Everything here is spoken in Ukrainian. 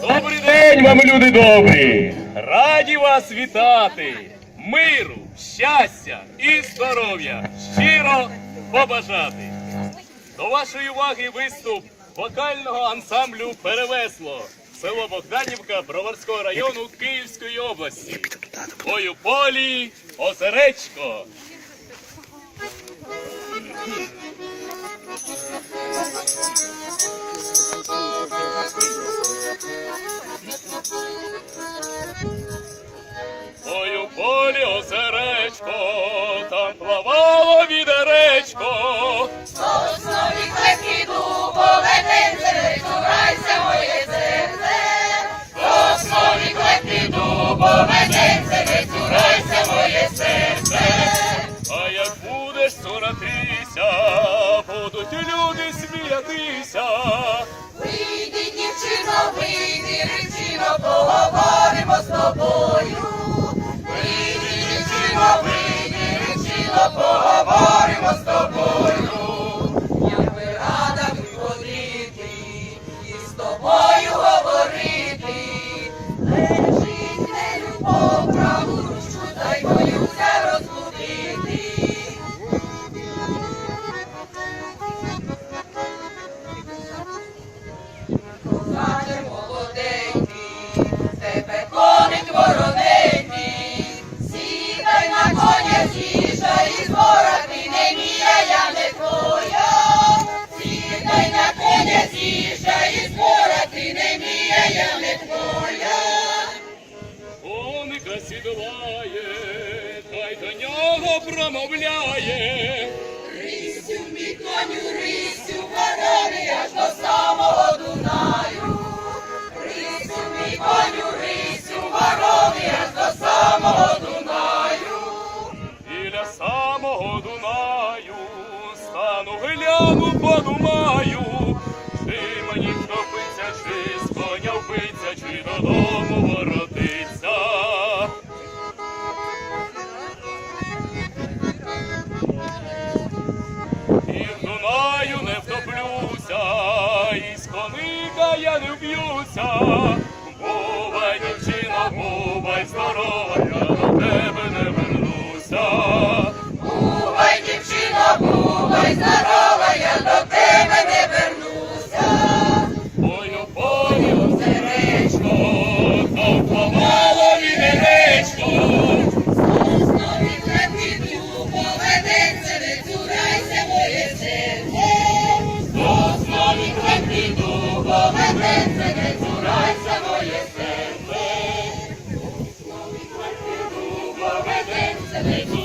Добрий день вам, люди добрі! Раді вас вітати! Миру, щастя і здоров'я щиро побажати! До вашої уваги виступ вокального ансамблю Перевесло, село Богданівка Броварського району Київської області. У полі озеречко. Дубове не цурайся моє серце. А як будеш цуратися, будуть люди сміятися. Вийди, дівчино, вийди, речино, поговоримо з тобою. Вийди, дівчино, вийди, речино, поговоримо сідуває, та й до нього промовляє. Гляну, подумаю, чи мені втопиться, чи з коня вбиться, чи додому воротиться. І в Дунаю не втоплюся, і з коника я не вб'юся. Бувай, дівчино, бувай здорова, я до тебе не вернуся. Бувай, дівчино, бувай здорова, серце.